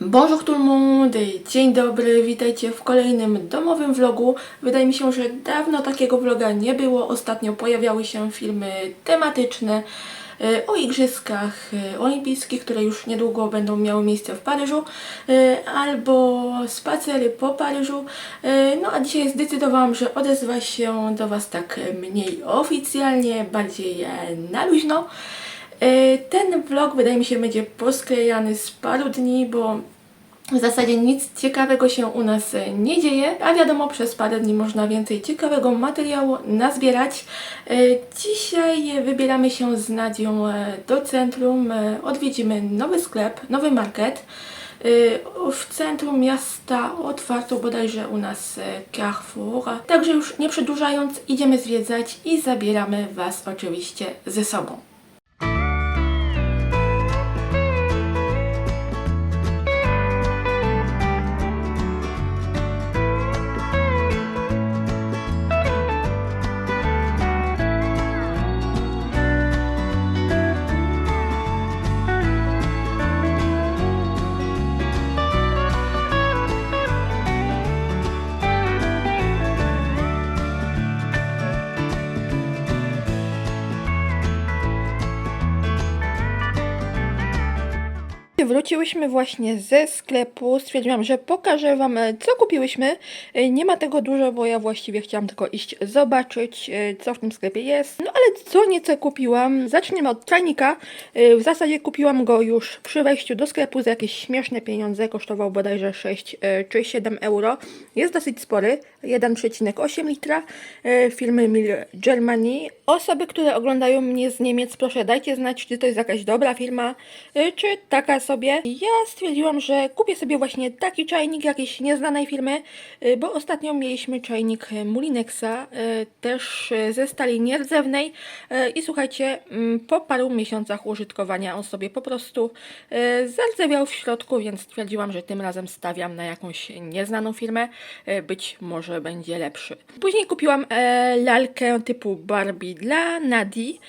Bonjour tout le monde, dzień dobry, witajcie w kolejnym domowym vlogu. Wydaje mi się, że dawno takiego vloga nie było. Ostatnio pojawiały się filmy tematyczne e, o igrzyskach e, olimpijskich, które już niedługo będą miały miejsce w Paryżu, e, albo spacery po Paryżu. No a dzisiaj zdecydowałam, że odezwa się do Was tak mniej oficjalnie, bardziej na luźno. Ten vlog wydaje mi się będzie posklejany z paru dni, bo w zasadzie nic ciekawego się u nas e, nie dzieje, a wiadomo, przez parę dni można więcej ciekawego materiału nazbierać. E, Dzisiaj wybieramy się z Nadią e, do centrum, e, odwiedzimy nowy sklep, nowy market. E, W centrum miasta otwarto bodajże u nas e, Carrefour. Także już nie przedłużając, idziemy zwiedzać i zabieramy Was oczywiście ze sobą. Wróciłyśmy właśnie ze sklepu. Stwierdziłam, że pokażę Wam, e, co kupiłyśmy. E, Nie ma tego dużo, bo ja właściwie chciałam tylko iść zobaczyć, e, co w tym sklepie jest. No ale co nieco kupiłam. Zaczniemy od czajnika. E, W zasadzie kupiłam go już przy wejściu do sklepu za jakieś śmieszne pieniądze. Kosztował bodajże 6 e, czy 7 euro. Jest dosyć spory. 1,8 litra. E, Firmy Mil Germany. Osoby, które oglądają mnie z Niemiec, proszę dajcie znać, czy to jest jakaś dobra firma, y, czy taka sobie. Ja stwierdziłam, że kupię sobie właśnie taki czajnik jakiejś nieznanej firmy, y, bo ostatnio mieliśmy czajnik Mulinexa, y, też y, ze stali nierdzewnej i słuchajcie, mm, po paru miesiącach użytkowania on sobie po prostu zardzewiał w środku, więc stwierdziłam, że tym razem stawiam na jakąś nieznaną firmę, być może będzie lepszy. Później kupiłam e, lalkę typu Barbie dla Nadi.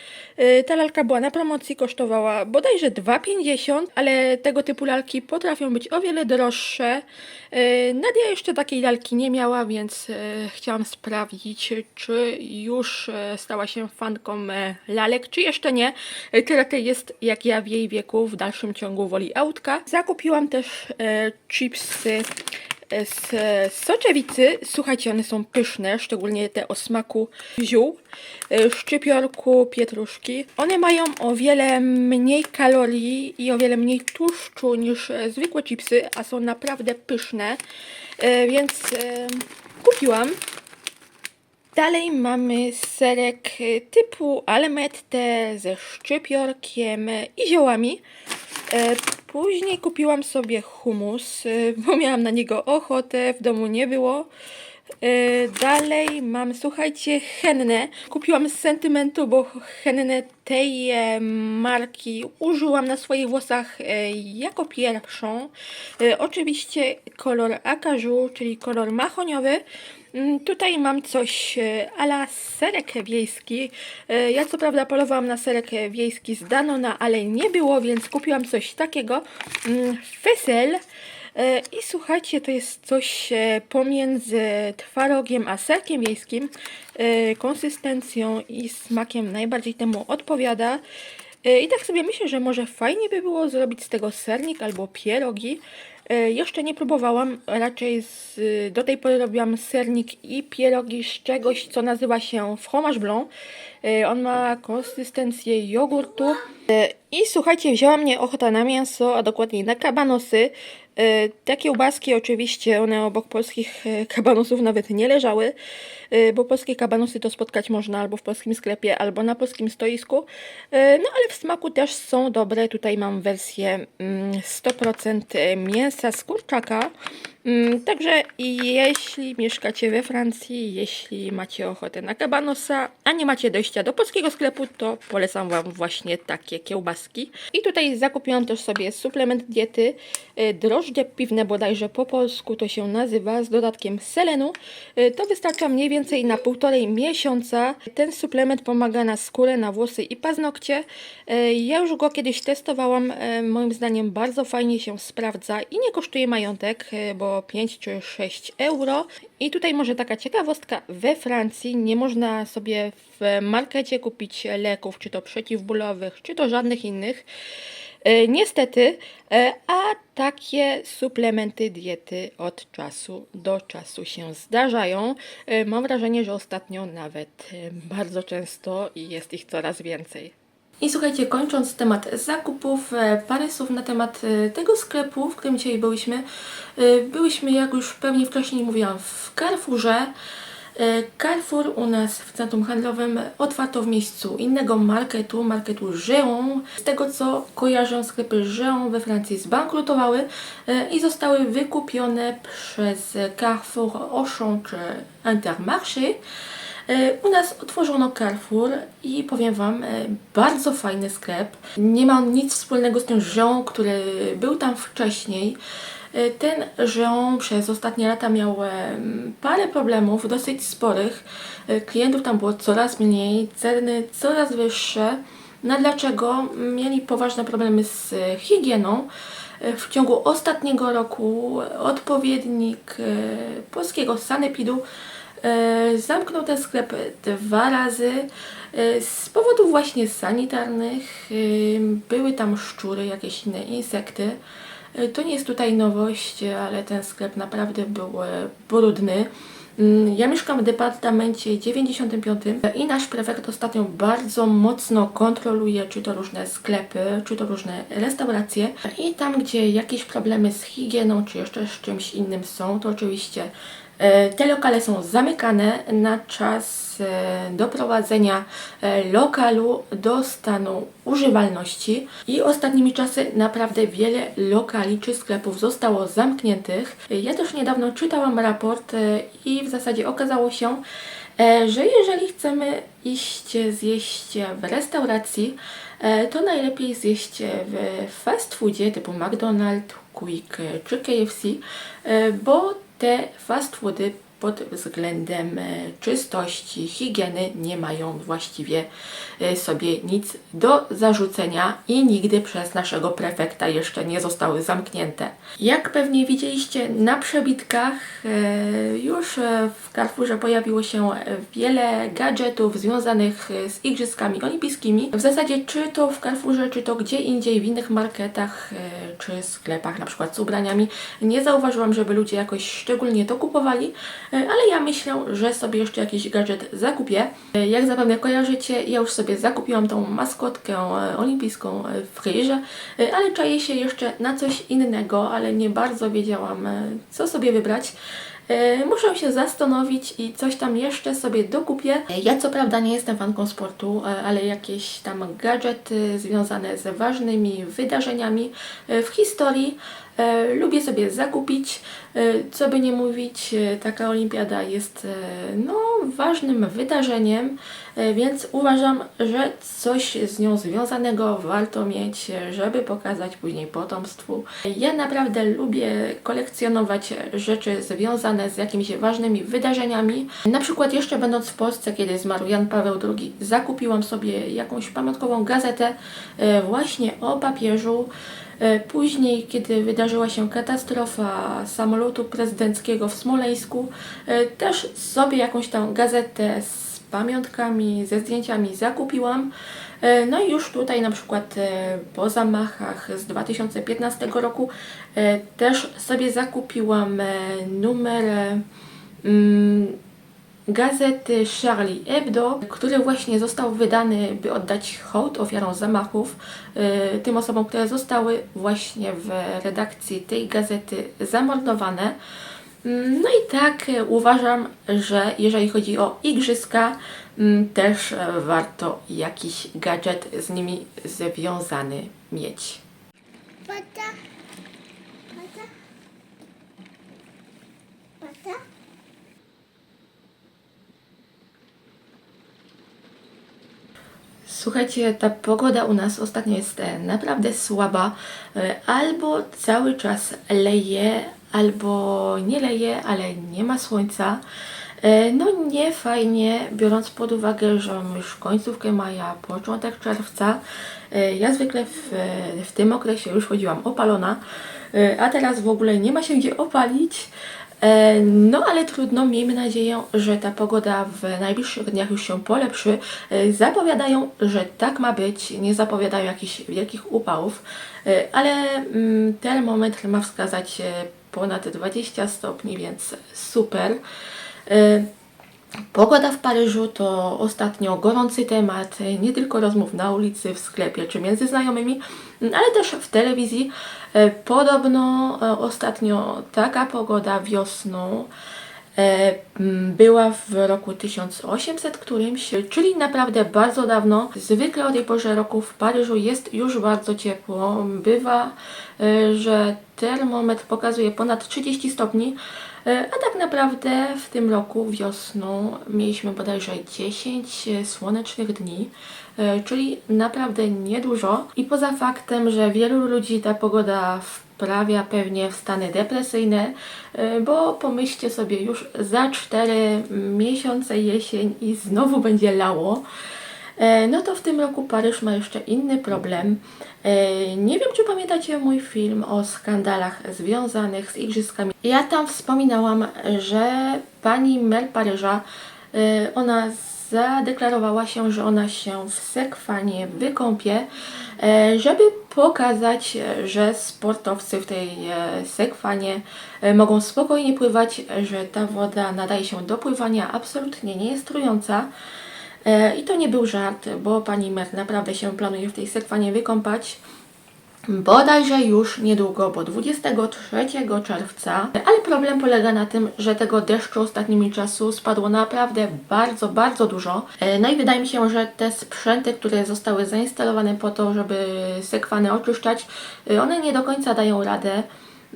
Ta lalka była na promocji, kosztowała bodajże 2,50, ale tego typu lalki potrafią być o wiele droższe. E, Nadia jeszcze takiej lalki nie miała, więc e, chciałam sprawdzić, czy już e, stała się fanką lalek, czy jeszcze nie. Tyle jest jak ja w jej wieku, w dalszym ciągu woli autka. Zakupiłam też chipsy z soczewicy. Słuchajcie, one są pyszne, szczególnie te o smaku ziół, e, szczypiorku, pietruszki. One mają o wiele mniej kalorii i o wiele mniej tłuszczu niż e, zwykłe chipsy, a są naprawdę pyszne, e, więc kupiłam. Dalej mamy serek typu Alemette ze szczypiorkiem i ziołami. Później kupiłam sobie hummus, e, bo miałam na niego ochotę, w domu nie było. E, Dalej mam, słuchajcie, hennę. Kupiłam z sentymentu, bo hennę tej e, marki użyłam na swoich włosach e, jako pierwszą. E, Oczywiście kolor akaju, czyli kolor mahoniowy. Mm, Tutaj mam coś e, ala serek wiejski. E, Ja co prawda polowałam na serek wiejski z Danona, ale nie było, więc kupiłam coś takiego. Mm, Fesel. E, I słuchajcie, to jest coś pomiędzy twarogiem a serkiem wiejskim. Konsystencją i smakiem najbardziej temu odpowiada. I tak sobie myślę, że może fajnie by było zrobić z tego sernik albo pierogi. E, Jeszcze nie próbowałam, raczej z, do tej pory robiłam sernik i pierogi z czegoś, co nazywa się fromage blanc. E, On ma konsystencję jogurtu. E, I słuchajcie, wzięła mnie ochota na mięso, a dokładniej na kabanosy. E, Te kiełbaski oczywiście, one obok polskich e, kabanosów nawet nie leżały, e, bo polskie kabanosy to spotkać można albo w polskim sklepie, albo na polskim stoisku. E, No ale w smaku też są dobre. Tutaj mam wersję mm, 100% mięsa z kurczaka. Mm, Także jeśli mieszkacie we Francji, jeśli macie ochotę na kabanosa, a nie macie dojścia do polskiego sklepu, to polecam Wam właśnie takie kiełbaski. I tutaj zakupiłam też sobie suplement diety, y, drożdże piwne bodajże po polsku to się nazywa, z dodatkiem selenu. Y, To wystarcza mniej więcej na półtorej miesiąca. Ten suplement pomaga na skórę, na włosy i paznokcie. Y, Ja już go kiedyś testowałam, y, moim zdaniem bardzo fajnie się sprawdza i nie kosztuje majątek, y, bo 5 czy 6 euro. I tutaj może taka ciekawostka, we Francji nie można sobie w markecie kupić leków, czy to przeciwbólowych, czy to żadnych innych. E, Niestety, e, a takie suplementy diety od czasu do czasu się zdarzają. E, Mam wrażenie, że ostatnio nawet bardzo często i jest ich coraz więcej. I słuchajcie, kończąc temat zakupów, parę słów na temat tego sklepu, w którym dzisiaj byliśmy. Byliśmy, jak już pewnie wcześniej mówiłam, w Carrefourze. E, Carrefour u nas w centrum handlowym otwarto w miejscu innego marketu, marketu Géant. Z tego co kojarzę, sklepy Géant we Francji zbankrutowały e, i zostały wykupione przez Carrefour, Auchan czy Intermarché. E, U nas otworzono Carrefour i powiem Wam, bardzo fajny sklep. Nie ma on nic wspólnego z tym Jean, który był tam wcześniej. E, Ten Jean przez ostatnie lata miał e, parę problemów, dosyć sporych. E, Klientów tam było coraz mniej, ceny coraz wyższe. No dlaczego? Mieli poważne problemy z higieną. W ciągu ostatniego roku odpowiednik polskiego sanepidu Zamknął ten sklep dwa razy z powodów właśnie sanitarnych. Były tam szczury, jakieś inne insekty. E, To nie jest tutaj nowość, ale ten sklep naprawdę był e, brudny. Mm, Ja mieszkam w departamencie 95 i nasz prefekt ostatnio bardzo mocno kontroluje, czy to różne sklepy, czy to różne restauracje. I tam, gdzie jakieś problemy z higieną, czy jeszcze z czymś innym są, to oczywiście E, Te lokale są zamykane na czas e, doprowadzenia e, lokalu do stanu używalności i ostatnimi czasy naprawdę wiele lokali czy sklepów zostało zamkniętych. E, Ja też niedawno czytałam raport e, i w zasadzie okazało się, e, że jeżeli chcemy iść zjeść w restauracji, e, to najlepiej zjeść w fast foodzie typu McDonald's, Quick e, czy KFC, e, bo te fast foody pod względem e, czystości, higieny nie mają właściwie e, sobie nic do zarzucenia i nigdy przez naszego prefekta jeszcze nie zostały zamknięte. Jak pewnie widzieliście na przebitkach, e, już w Carrefourze pojawiło się wiele gadżetów związanych z Igrzyskami Olimpijskimi. W zasadzie czy to w Carrefourze, czy to gdzie indziej w innych marketach, czy sklepach, na przykład z ubraniami, nie zauważyłam, żeby ludzie jakoś szczególnie to kupowali, ale ja myślę, że sobie jeszcze jakiś gadżet zakupię. E, Jak zapewne kojarzycie, ja już sobie zakupiłam tą maskotkę e, olimpijską e, w Ryże, e, ale czaję się jeszcze na coś innego, ale nie bardzo wiedziałam, e, co sobie wybrać. E, Muszę się zastanowić i coś tam jeszcze sobie dokupię. E, Ja co prawda nie jestem fanką sportu, e, ale jakieś tam gadżety związane z ważnymi wydarzeniami e, w historii e, lubię sobie zakupić. E, Co by nie mówić, e, taka olimpiada jest e, no, ważnym wydarzeniem, e, więc uważam, że coś z nią związanego warto mieć, e, żeby pokazać później potomstwu. Ja naprawdę lubię kolekcjonować rzeczy związane z jakimiś ważnymi wydarzeniami. Na przykład jeszcze będąc w Polsce, kiedy zmarł Jan Paweł II, zakupiłam sobie jakąś pamiątkową gazetę e, właśnie o papieżu. E, Później, kiedy wydarzyła się katastrofa samolotu prezydenckiego w Smoleńsku, e, też sobie jakąś tam gazetę z pamiątkami, ze zdjęciami zakupiłam. E, No i już tutaj na przykład po zamachach z 2015 roku też sobie zakupiłam numer mm, gazety Charlie Hebdo, który właśnie został wydany, by oddać hołd ofiarom zamachów, y, tym osobom, które zostały właśnie w redakcji tej gazety zamordowane. No i tak uważam, że jeżeli chodzi o igrzyska, mm, też warto jakiś gadżet z nimi związany mieć. Pata. Pata. Słuchajcie, ta pogoda u nas ostatnio jest e, naprawdę słaba. E, Albo cały czas leje, albo nie leje, ale nie ma słońca. E, No nie fajnie, biorąc pod uwagę, że już końcówkę maja, początek czerwca. Ja zwykle w, w tym okresie już chodziłam opalona, a teraz w ogóle nie ma się gdzie opalić. E, No ale trudno, miejmy nadzieję, że ta pogoda w najbliższych dniach już się polepszy. E, Zapowiadają, że tak ma być, nie zapowiadają jakichś wielkich upałów, e, ale mm, termometr ma wskazać ponad 20 stopni, więc super. Pogoda w Paryżu to ostatnio gorący temat, nie tylko rozmów na ulicy, w sklepie czy między znajomymi, ale też w telewizji. E, Podobno e, ostatnio taka pogoda wiosną e, była w roku 1800 którymś, czyli naprawdę bardzo dawno. Zwykle o tej porze roku w Paryżu jest już bardzo ciepło. Bywa, że termometr pokazuje ponad 30 stopni, a tak naprawdę w tym roku wiosną mieliśmy bodajże 10 słonecznych dni, e, czyli naprawdę niedużo. I poza faktem, że wielu ludzi ta pogoda wprawia pewnie w stany depresyjne, e, bo pomyślcie sobie, już za 4 miesiące jesień i znowu będzie lało. E, No to w tym roku Paryż ma jeszcze inny problem. E, Nie wiem, czy pamiętacie mój film o skandalach związanych z igrzyskami. Ja tam wspominałam, że pani mer Paryża, e, ona zadeklarowała się, że ona się w sekwanie wykąpie, żeby pokazać, że sportowcy w tej sekwanie mogą spokojnie pływać, że ta woda nadaje się do pływania, absolutnie nie jest trująca. E, I to nie był żart, bo pani mer naprawdę się planuje w tej sekwanie wykąpać. Bodajże już niedługo, bo 23 czerwca. Ale problem polega na tym, że tego deszczu ostatnimi czasu spadło naprawdę bardzo, bardzo dużo. E, No i wydaje mi się, że te sprzęty, które zostały zainstalowane po to, żeby sekwany oczyszczać, e, one nie do końca dają radę.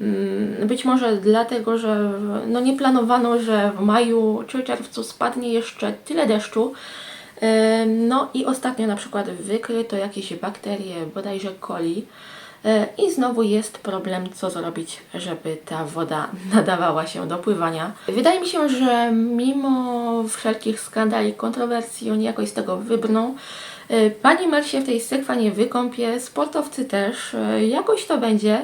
Mm, Być może dlatego, że no nie planowano, że w maju czy czerwcu spadnie jeszcze tyle deszczu. No i ostatnio na przykład wykryto jakieś bakterie, bodajże coli. E, I znowu jest problem, co zrobić, żeby ta woda nadawała się do pływania. Wydaje mi się, że mimo wszelkich skandali, kontrowersji, oni jakoś z tego wybrną. E, Pani mer się w tej sekwanie wykąpie, sportowcy też, e, jakoś to będzie.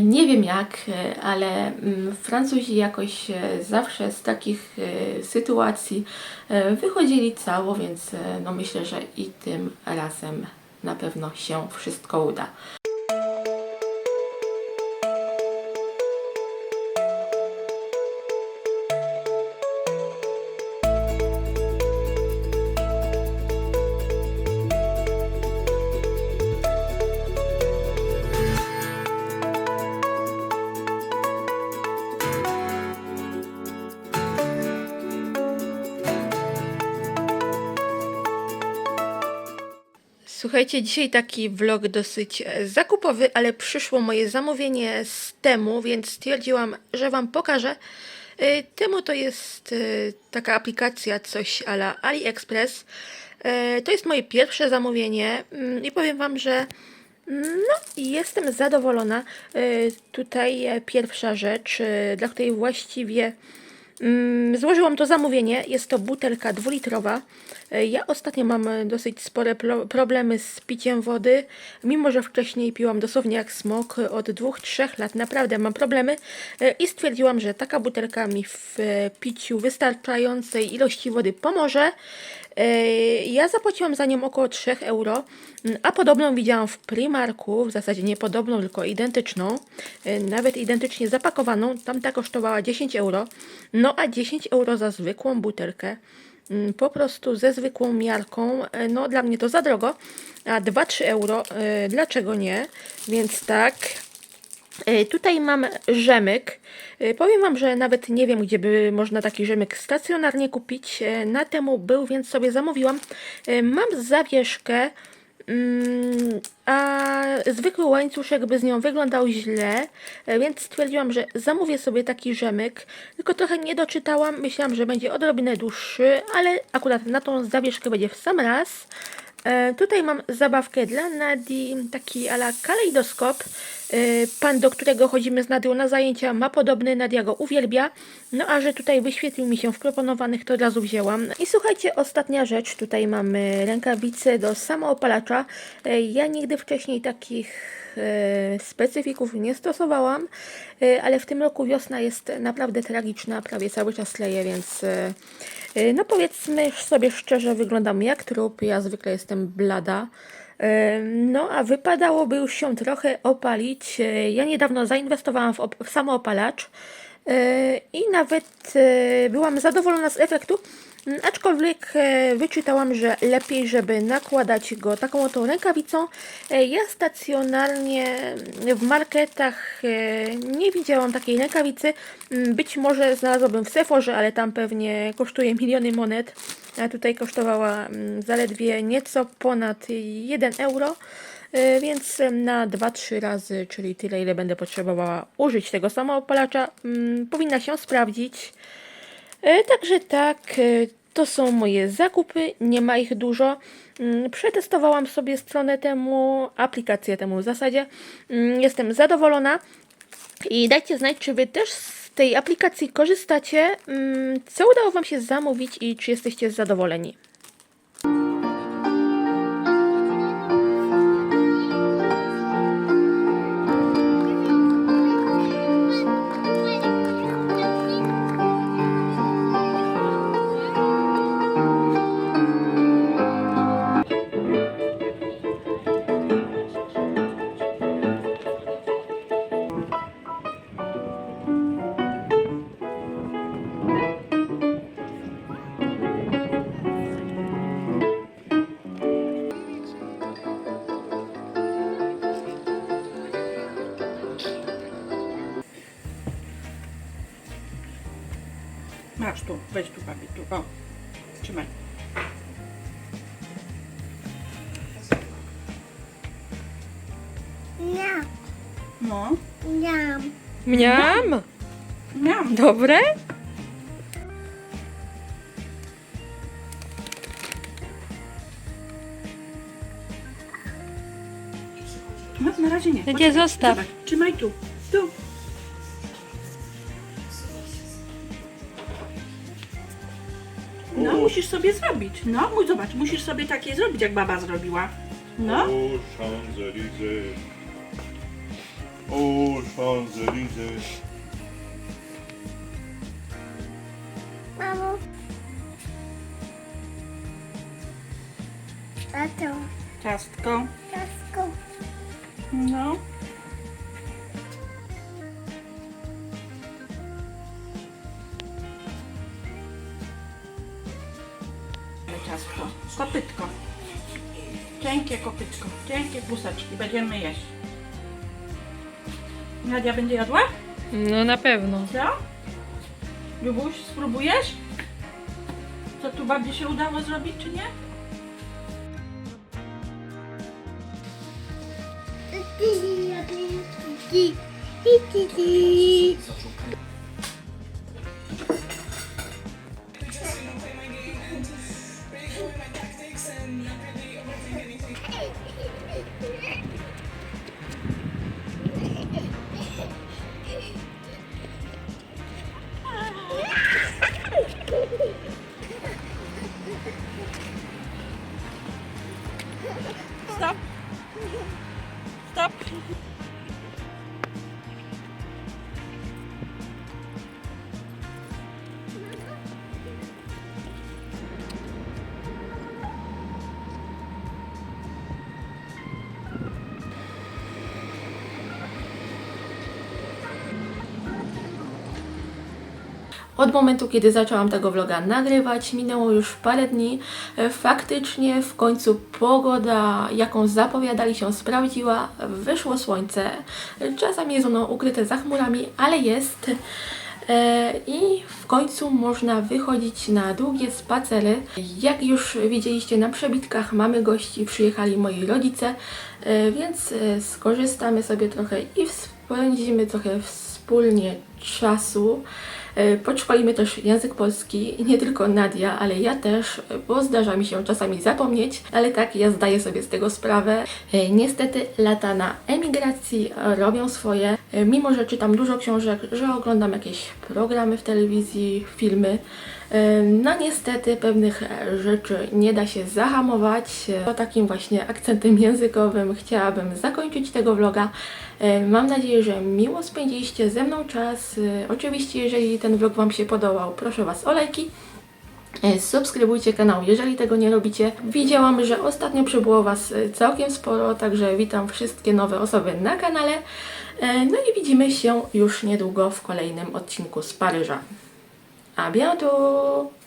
Nie wiem jak, e, ale mm, Francuzi jakoś e, zawsze z takich e, sytuacji wychodzili cało, więc no myślę, że i tym razem na pewno się wszystko uda. Słuchajcie, dzisiaj taki vlog dosyć e, zakupowy, ale przyszło moje zamówienie z Temu, więc stwierdziłam, że Wam pokażę. E, Temu to jest e, taka aplikacja, coś ala AliExpress. To jest moje pierwsze zamówienie mm, i powiem Wam, że no, jestem zadowolona. Tutaj pierwsza rzecz, dla której właściwie Mm, Złożyłam to zamówienie. Jest to butelka dwulitrowa. E, Ja ostatnio mam e, dosyć spore pro- problemy z piciem wody. Mimo, że wcześniej piłam dosłownie jak smok, e, od dwóch, trzech lat naprawdę mam problemy i stwierdziłam, że taka butelka mi w piciu wystarczającej ilości wody pomoże. Ja zapłaciłam za nią około 3 euro, a podobną widziałam w Primarku, w zasadzie nie podobną, tylko identyczną, e, nawet identycznie zapakowaną, tamta kosztowała 10 euro, no a 10 euro za zwykłą butelkę, mm, po prostu ze zwykłą miarką, e, no dla mnie to za drogo, a 2-3 euro, e, dlaczego nie, więc tak, Tutaj mam rzemyk. E, Powiem Wam, że nawet nie wiem, gdzie by można taki rzemyk stacjonarnie kupić. E, Na temu był, więc sobie zamówiłam. E, Mam zawieszkę, mm, a zwykły łańcuszek by z nią wyglądał źle, e, więc stwierdziłam, że zamówię sobie taki rzemyk. Tylko trochę nie doczytałam. Myślałam, że będzie odrobinę dłuższy, ale akurat na tą zawieszkę będzie w sam raz. E, tutaj mam zabawkę dla Nadi, taki ala kalejdoskop. E, pan, do którego chodzimy z Nadią na zajęcia, ma podobny, Nadia go uwielbia. No a że tutaj wyświetlił mi się w proponowanych, to od razu wzięłam. I słuchajcie, ostatnia rzecz. Tutaj mamy rękawice do samoopalacza. E, ja nigdy wcześniej takich e, specyfików nie stosowałam, ale w tym roku wiosna jest naprawdę tragiczna, prawie cały czas leje, więc no powiedzmy sobie szczerze, wyglądam jak trup, ja zwykle jestem blada. No, a wypadałoby już się trochę opalić. Ja niedawno zainwestowałam w, w samoopalacz i nawet byłam zadowolona z efektu, aczkolwiek e, wyczytałam, że lepiej, żeby nakładać go taką oto rękawicą. E, Ja stacjonarnie w marketach e, nie widziałam takiej rękawicy. Mm, Być może znalazłabym w Sephorze, ale tam pewnie kosztuje miliony monet. A tutaj kosztowała mm, zaledwie nieco ponad 1 euro. Więc na 2-3 razy, czyli tyle, ile będę potrzebowała użyć tego samoopalacza, mm, powinna się sprawdzić. Także tak, to są moje zakupy, nie ma ich dużo. Mm, Przetestowałam sobie stronę temu, aplikację temu w zasadzie. Mm, Jestem zadowolona i dajcie znać, czy Wy też z tej aplikacji korzystacie, mm, co udało Wam się zamówić i czy jesteście zadowoleni. Weź tu papi, tu, o. Trzymaj. Miam, No, miam. Mniam! miam. Dobre? No, na razie nie. Nie, zostaw. Zobacz, trzymaj tu, tu. No, musisz sobie zrobić. No, mu- zobacz, musisz sobie takie zrobić, jak baba zrobiła. No, Aux Champs-Élysées. Aux Champs-Élysées. Mamo. Tato, ciastko. ciastko. No. Ciastko. Kopytko. Cienkie kopytko. Cienkie kluseczki. Będziemy jeść. Nadia będzie jadła? No na pewno. Co? Lubuś, spróbujesz? Co tu babci się udało zrobić, czy nie? Stop. Od momentu, kiedy zaczęłam tego vloga nagrywać, minęło już parę dni. E, Faktycznie w końcu pogoda, jaką zapowiadali się, sprawdziła. Wyszło słońce. Czasami jest ono ukryte za chmurami, ale jest. E, I w końcu można wychodzić na długie spacery. Jak już widzieliście na przebitkach, mamy gości, przyjechali moi rodzice, e, więc skorzystamy sobie trochę i spędzimy trochę wspólnie czasu. E, Podszkolimy też język polski, nie tylko Nadia, ale ja też, bo zdarza mi się czasami zapomnieć, ale tak, ja zdaję sobie z tego sprawę. E, Niestety lata na emigracji e, robią swoje, E, mimo że czytam dużo książek, że oglądam jakieś programy w telewizji, filmy, e, no niestety pewnych e, rzeczy nie da się zahamować. E, To takim właśnie akcentem językowym chciałabym zakończyć tego vloga. E, Mam nadzieję, że miło spędziliście ze mną czas. E, Oczywiście, jeżeli ten vlog Wam się podobał, proszę Was o lajki. E, Subskrybujcie kanał, jeżeli tego nie robicie. Widziałam, że ostatnio przybyło Was całkiem sporo, także witam wszystkie nowe osoby na kanale. No i widzimy się już niedługo w kolejnym odcinku z Paryża. A bientôt!